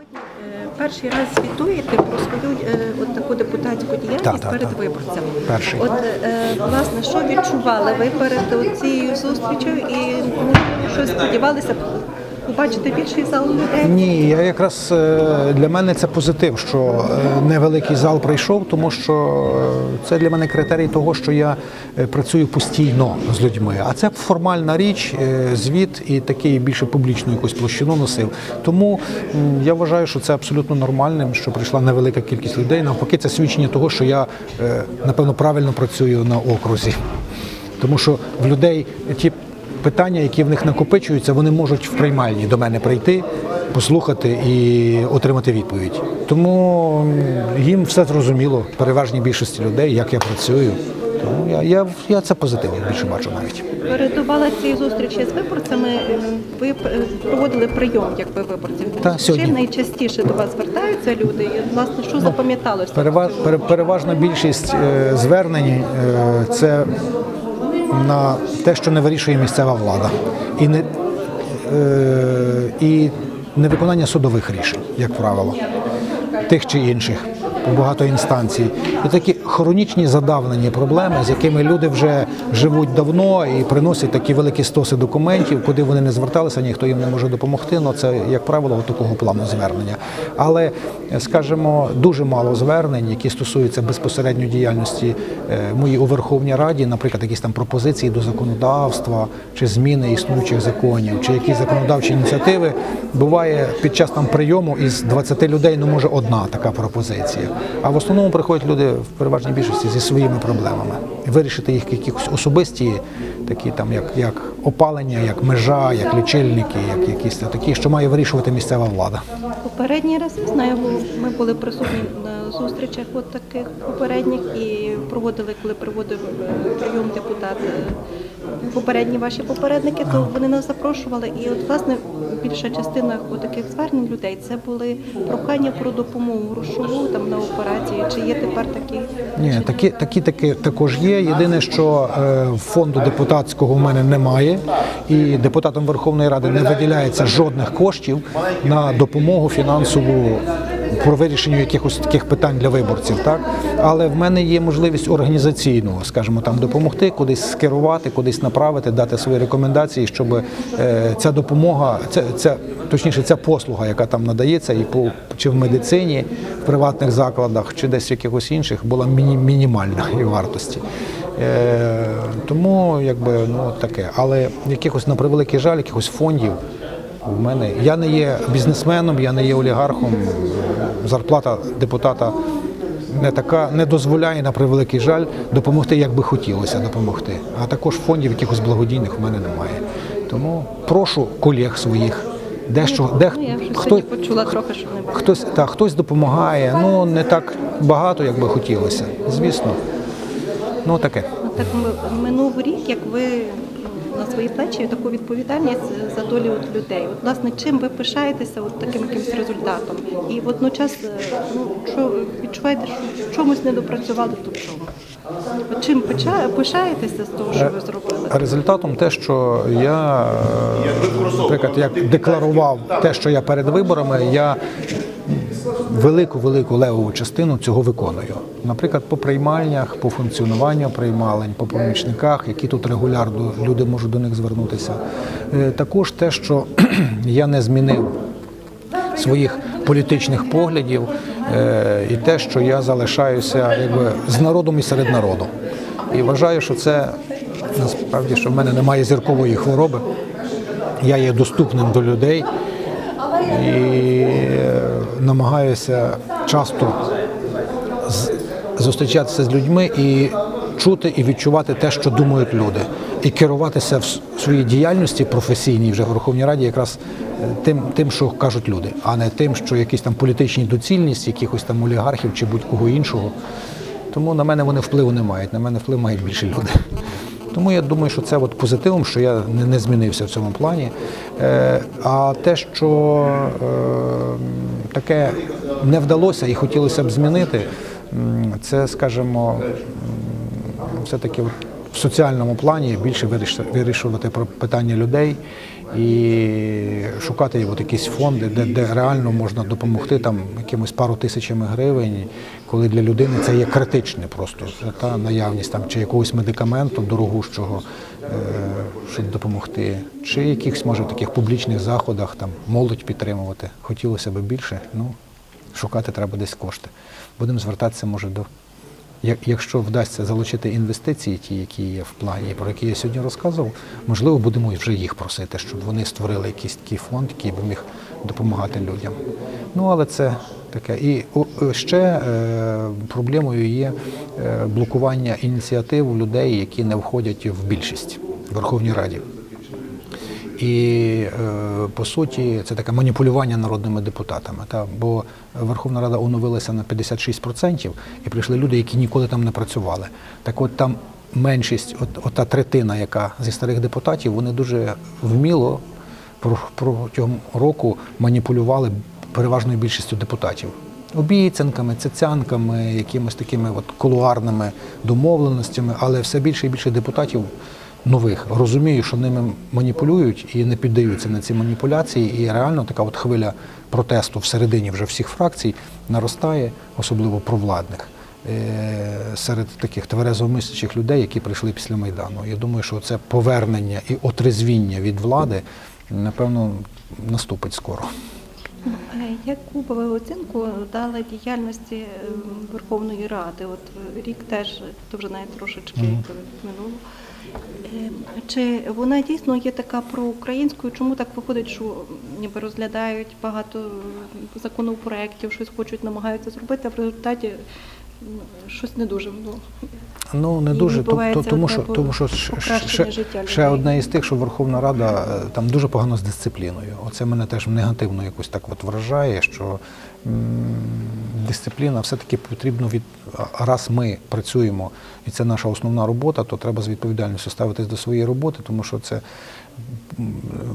Е, Перший раз звітуєте про свою е, от таку депутатську діяльність Так, так, перед так. виборцями. Перший. От е, власне, що відчували ви перед цією зустрічю і можливо, що сподівалися побачити більший зал людей? Ні, я якраз е, для мене це позитив, що е, невеликий зал прийшов, тому що е, це для мене критерій того, що я працюю постійно з людьми. А це формальна річ, звіт і такий більше публічну якусь площину носив. Тому я вважаю, що це абсолютно нормальним, що прийшла невелика кількість людей. Навпаки, це свідчення того, що я напевно правильно працюю на окрузі. Тому що в людей ті питання, які в них накопичуються, вони можуть в приймальні до мене прийти, послухати і отримати відповідь. Тому їм все зрозуміло, переважній більшості людей, як я працюю. Тому я, я, я це позитивно більше бачу навіть. Передувала цієї зустрічі з виборцями. Ви е, проводили прийом якби виборців. Так, сьогодні. Чим найчастіше до вас звертаються люди? І власне що запам'яталося? Перева- пере- переважна більшість е, звернень е, це на те, що не вирішує місцева влада, і не, е, і невиконання судових рішень, як правило, тих чи інших. По Багато інстанцій. І такі хронічні задавнені проблеми, з якими люди вже живуть давно і приносять такі великі стоси документів, куди вони не зверталися, ніхто їм не може допомогти. Ну це, як правило, такого плану звернення. Але, скажімо, дуже мало звернень, які стосуються безпосередньо діяльності е, моїй у Верховній Раді, наприклад, якісь там пропозиції до законодавства чи зміни існуючих законів, чи якісь законодавчі ініціативи. Буває під час там прийому із 20 людей, ну може одна така пропозиція. А в основному приходять люди в переважній більшості зі своїми проблемами. Вирішити їх якісь особисті, такі там як, як опалення, як межа, як лічильники, як якісь такі, що має вирішувати місцева влада. Попередній раз я знаю, ми були присутні на зустрічах от таких попередніх і проводили, коли проводив е, прийом депутат е, попередні ваші попередники, то вони нас запрошували. І от власне більша частина от таких звернень людей це були прохання про допомогу грошову там на операції. Чи є тепер такі? Ні, такі, такі, такі також є. Єдине, що е, фонду депутатського в мене немає, і депутатам Верховної Ради не виділяється жодних коштів на допомогу фінансову про вирішенню якихось таких питань для виборців. Так але в мене є можливість організаційного, скажімо, там допомогти, кудись скерувати, кудись направити, дати свої рекомендації, щоб е, ця допомога, це, це точніше, ця послуга, яка там надається, і по чи в медицині, в приватних закладах, чи десь в якихось інших, була міні, мінімальної вартості. Е, тому якби ну таке. Але якихось на превеликий жаль, якихось фондів у мене. Я не є бізнесменом, я не є олігархом. Зарплата депутата не така не дозволяє на превеликий жаль допомогти, як би хотілося допомогти. А також фондів якихось благодійних в мене немає. Тому прошу колег своїх. Дещо, де Ну, вже хто, почула трохи, що не хтось, та, хтось допомагає, ну не так багато, як би хотілося, звісно. Ну таке. Так минув рік, як ви на свої плечі таку відповідальність за долю от людей. От власне, чим ви пишаєтеся от таким якимось результатом? І водночас, е, ну відчуваєте, що в чомусь не допрацювали, то в чому? От чим пишаєтеся з того, що ви зробили? Результатом те, що я, е, наприклад, як декларував те, що я перед виборами, я велику велику левову частину цього виконую. Наприклад, по приймальнях, по функціонуванню приймалень, по помічниках, які тут регулярно люди можуть до них звернутися. Е, Також те, що я не змінив своїх політичних поглядів е, і те, що я залишаюся якби з народом і серед народу. І вважаю, що це насправді, що в мене немає зіркової хвороби. Я є доступним до людей і намагаюся часто зустрічатися з людьми і чути і відчувати те, що думають люди, і керуватися в своїй діяльності професійній вже в Верховній Раді якраз е, тим, тим, що кажуть люди, а не тим, що якісь там політичні доцільність, якихось там олігархів чи будь-кого іншого. Тому на мене вони впливу не мають, на мене вплив мають більше люди. Тому я думаю, що це от позитивом, що я не, змінився в цьому плані. Е, а те, що е, таке не вдалося і хотілося б змінити, це, скажімо, все-таки в соціальному плані більше вирішувати про питання людей і шукати якісь фонди, де, де реально можна допомогти там якимось пару тисячами гривень, коли для людини це є критичне просто та наявність там чи якогось медикаменту дорогущого, е, щоб допомогти, чи якихось може таких публічних заходах там молодь підтримувати. Хотілося б більше. Ну шукати треба десь кошти. Будемо звертатися може до. Якщо вдасться залучити інвестиції, ті, які є в плані, про які я сьогодні розказував, можливо, будемо вже їх просити, щоб вони створили якийсь такий фонд, який би міг допомагати людям. Ну але це таке. І е, ще е, проблемою є е, блокування ініціатив людей, які не входять в більшість в Верховній Раді. І по суті це таке маніпулювання народними депутатами. Та бо Верховна Рада оновилася на 56%, і прийшли люди, які ніколи там не працювали. Так от там меншість, от, от та третина, яка зі старих депутатів, вони дуже вміло протягом року маніпулювали переважною більшістю депутатів. Обіцянками, цяцянками, якимось такими от кулуарними домовленостями, але все більше і більше депутатів нових розумію, що ними маніпулюють і не піддаються на ці маніпуляції. І реально така от хвиля протесту всередині вже всіх фракцій наростає, особливо провладних. е, Серед таких тверезомислячих людей, які прийшли після Майдану. Я думаю, що це повернення і отрезвіння від влади, напевно, наступить скоро. Яку би ви оцінку дали діяльності е, Верховної Ради? От е, рік теж, то вже навіть трошечки минуло. Е, Чи вона дійсно є така проукраїнською? Чому так виходить, що ніби розглядають багато законопроєктів, щось хочуть, намагаються зробити, а в результаті щось не дуже ну, Ну не І дуже, то- тому що тому що ще, ще, одне із тих, що Верховна Рада е, там дуже погано з дисципліною. Оце мене теж негативно якось так от вражає, що дисципліна все-таки потрібно від раз ми працюємо, і це наша основна робота, то треба з відповідальністю ставитись до своєї роботи, тому що це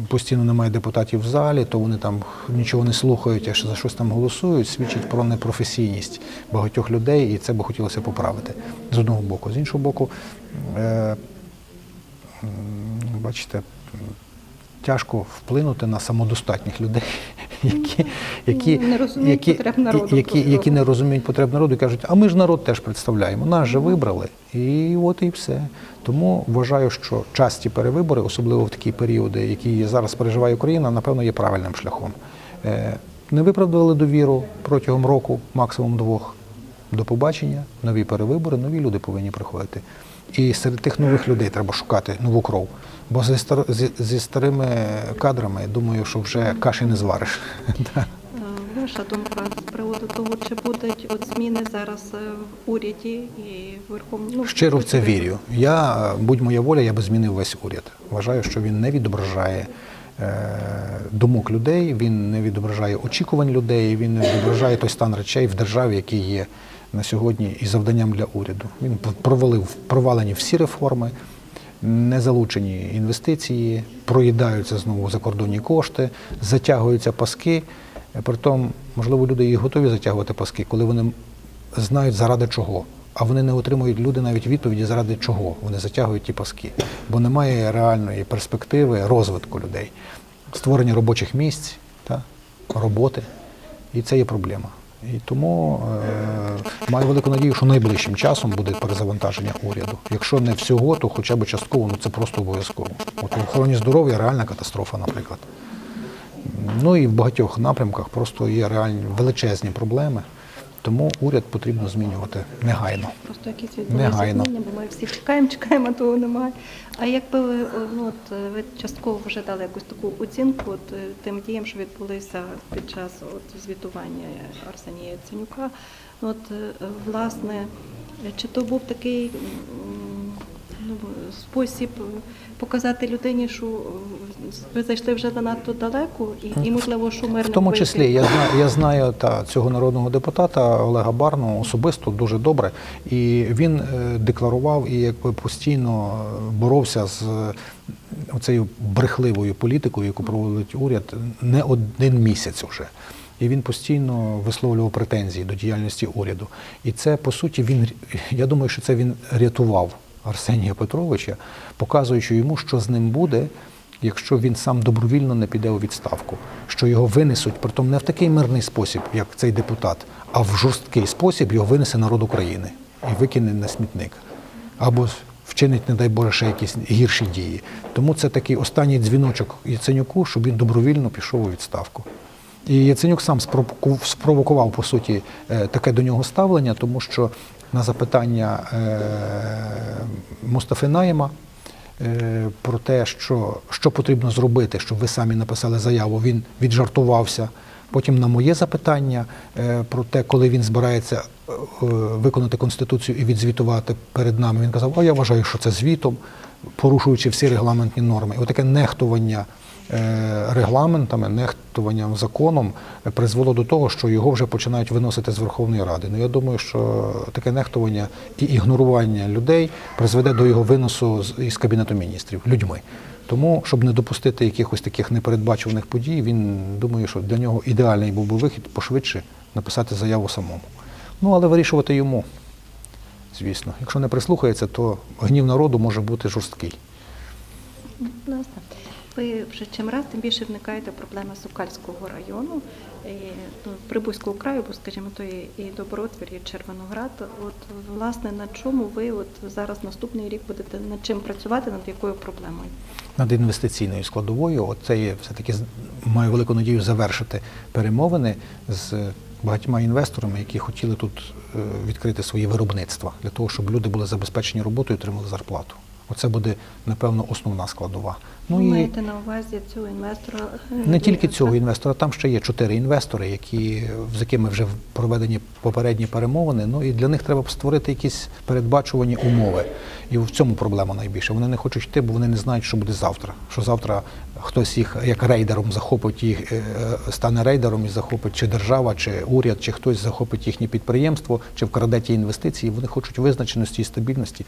постійно немає депутатів в залі, то вони там нічого не слухають, а ще за щось там голосують, свідчить про непрофесійність багатьох людей, і це би хотілося поправити з одного боку. З іншого боку, е, бачите, тяжко вплинути на самодостатніх людей, які, які, Не розуміють які, потреб народу які, які не розуміють потреб народу і кажуть, а ми ж народ теж представляємо, нас же вибрали, і от і все. Тому вважаю, що часті перевибори, особливо в такі періоди, які зараз переживає Україна, напевно, є правильним шляхом. Е, Не виправдали довіру протягом року, максимум двох. До побачення, нові перевибори, нові люди повинні приходити. І серед тих нових людей треба шукати нову кров. Бо зі, стар... зі, старими кадрами, думаю, що вже каші не звариш. Е, Ваша думка з приводу того, чи будуть от зміни зараз е, в уряді і в Верховній ну, Щиро в це вірю. Я, е, будь моя воля, я би змінив весь уряд. Вважаю, що він не відображає е, думок людей, він не відображає очікувань людей, він не відображає той стан речей в державі, який є на сьогодні і завданням для уряду. Він провалив провалені всі реформи, не залучені інвестиції, проїдаються знову закордонні кошти, затягуються паски. Притом, можливо, люди і готові затягувати паски, коли вони знають заради чого. А вони не отримують люди навіть відповіді, заради чого вони затягують ті паски, бо немає реальної перспективи розвитку людей, створення робочих місць, та, роботи. І це є проблема. І тому е, маю велику надію, що найближчим часом буде перезавантаження уряду. Якщо не всього, то хоча б частково, ну це просто обов'язково. От в охороні здоров'я реальна катастрофа, наприклад. Ну і в багатьох напрямках просто є реальні величезні проблеми. Тому уряд потрібно змінювати негайно. Просто якісь Негайно. зміни, бо ми всі чекаємо, чекаємо, а того немає. А якби ви, ну, от, е, ви частково вже дали якусь таку оцінку от, е, тим діям, що відбулися під час от, звітування Арсенія Ценюка, ну, от, е, власне, чи то був такий ну, спосіб е, показати людині, що е, ви зайшли вже занадто далеко, і, і можливо, що мирно В тому вийти? числі я знаю, я знаю та, цього народного депутата Олега Барну особисто дуже добре. І він е, декларував і якби постійно боровся з оцею брехливою політикою, яку проводить уряд, не один місяць вже. І він постійно висловлював претензії до діяльності уряду. І це по суті він я думаю, що це він рятував Арсенія Петровича, показуючи йому, що з ним буде, якщо він сам добровільно не піде у відставку, що його винесуть, притом не в такий мирний спосіб, як цей депутат, а в жорсткий спосіб його винесе народ України і викине на смітник. Або вчинить, не дай Боже, ще якісь гірші дії. Тому це такий останній дзвіночок Яценюку, щоб він добровільно пішов у відставку. І Яценюк сам спровокував, по суті, е, таке до нього ставлення, тому що на запитання е, Мустафи Наєма е, про те, що, що потрібно зробити, щоб ви самі написали заяву, він віджартувався. Потім на моє запитання е, про те, коли він збирається виконати конституцію і відзвітувати перед нами, він казав: А я вважаю, що це звітом, порушуючи всі регламентні норми. І отаке нехтування регламентами, нехтуванням законом е, призвело до того, що його вже починають виносити з Верховної Ради. Ну я думаю, що таке нехтування і ігнорування людей призведе до його виносу із кабінету міністрів людьми. Тому, щоб не допустити якихось таких непередбачуваних подій, він думає, що для нього ідеальний був би вихід пошвидше написати заяву самому. Ну але вирішувати йому, звісно. Якщо не прислухається, то гнів народу може бути жорсткий. Ви вже чим раз тим більше вникаєте в проблеми Сокальського району, і, ну, Прибузького краю, бо скажімо, то і, і Добротвір, і Червоноград. От власне на чому ви от зараз наступний рік будете над чим працювати, над якою проблемою? над інвестиційною складовою. Оце є все-таки маю велику надію завершити перемовини з багатьма інвесторами, які хотіли тут е, відкрити свої виробництва для того, щоб люди були забезпечені роботою і отримали зарплату. Оце буде, напевно, основна складова. ви Ну і маєте на увазі цього інвестора? не тільки цього інвестора, там ще є чотири інвестори, які, з якими вже проведені попередні перемовини. Ну і для них треба створити якісь передбачувані умови. І в цьому проблема найбільше. Вони не хочуть йти, бо вони не знають, що буде завтра. Що завтра хтось їх як рейдером захопить їх, е, е, стане рейдером і захопить чи держава, чи уряд, чи хтось захопить їхнє підприємство, чи вкраде ті інвестиції. Вони хочуть визначеності і стабільності.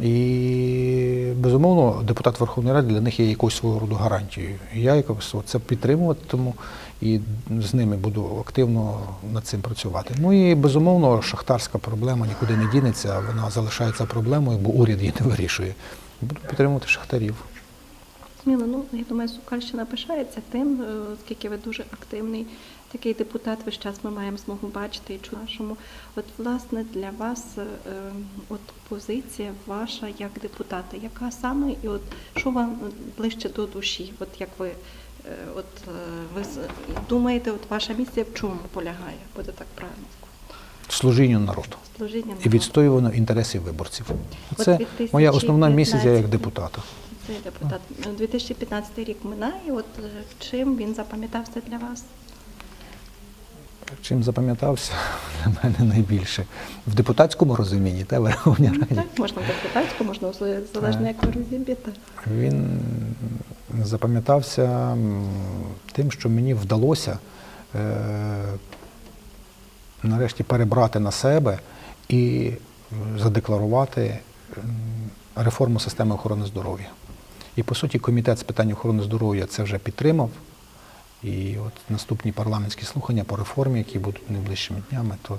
І безумовно, депутат Верховної Ради для них є якоюсь свого роду гарантією. Я якось це підтримуватиму і з ними буду активно над цим працювати. Ну і безумовно, шахтарська проблема нікуди не дінеться, вона залишається проблемою, бо уряд її не вирішує. Буду підтримувати шахтарів. Сміло, ну я думаю, Сокальщина пишається тим, е, оскільки ви дуже активний такий депутат. Весь час ми маємо змогу бачити і чути нашому. От власне для вас е, от позиція ваша як депутата, яка саме і от що вам ближче до душі? От як ви е, от ви думаєте, от ваша місія в чому полягає? Буде так правильно сказати? Служінню народу Служіння і народу. відстоювання інтересів виборців. Це моя основна 2015 місія як депутата. Це депутат. 2015 рік минає. От е, чим він запам'ятався для вас? Чим запам'ятався для мене найбільше в депутатському розумінні та Верховній Раді. Так, можна депутатську, можна залежно як ви розіб'єте. Він запам'ятався тим, що мені вдалося е, нарешті перебрати на себе і задекларувати реформу системи охорони здоров'я. І по суті, комітет з питань охорони здоров'я це вже підтримав. І от наступні парламентські слухання по реформі, які будуть найближчими днями, то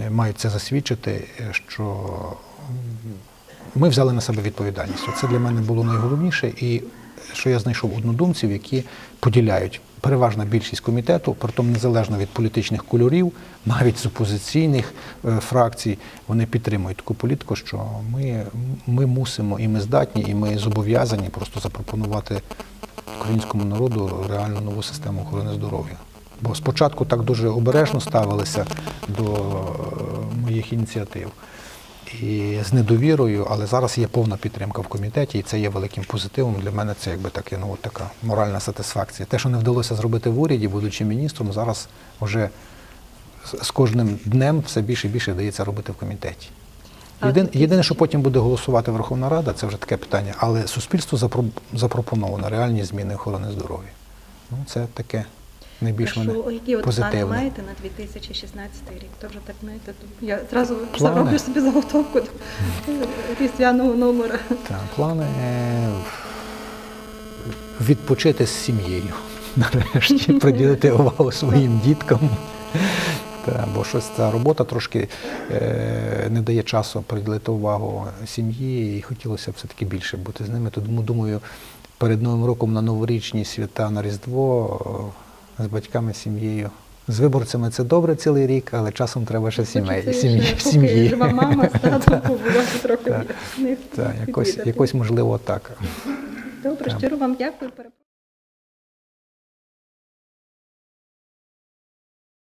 е, мають це засвідчити, е, що ми взяли на себе відповідальність. Це для мене було найголовніше, і що я знайшов однодумців, які поділяють переважна більшість комітету, притом незалежно від політичних кольорів, навіть з опозиційних е, фракцій, вони підтримують таку політику, що ми, ми мусимо і ми здатні, і ми зобов'язані просто запропонувати українському народу реальну нову систему охорони здоров'я. Бо спочатку так дуже обережно ставилися до е, моїх ініціатив і з недовірою, але зараз є повна підтримка в комітеті, і це є великим позитивом. Для мене це якби таке, ну от така моральна сатисфакція. Те, що не вдалося зробити в уряді, будучи міністром, зараз вже з- кожним днем все більше і більше дається робити в комітеті. Єдине, єдине, що потім буде голосувати Верховна Рада, це вже таке питання. Але суспільству запро- запропоновано реальні зміни охорони здоров'я. Ну, це таке найбільш мене що, які от плани маєте на 2016 рік? То вже так знаєте, то я зразу Плани? зароблю собі заготовку до різдвяного номера. Так, плани е, відпочити з сім'єю. Нарешті приділити увагу своїм діткам. Та, бо щось ця робота трошки е, не дає часу приділити увагу сім'ї, і хотілося б все-таки більше бути з ними. Тому думаю, перед Новим роком на новорічні свята на Різдво з батьками, сім'єю. З виборцями це добре цілий рік, але часом треба ще сімей, сім'ї. сім'ї. жива мама з татом побула трохи Так. якось, якось можливо так. Добре, щиро вам дякую.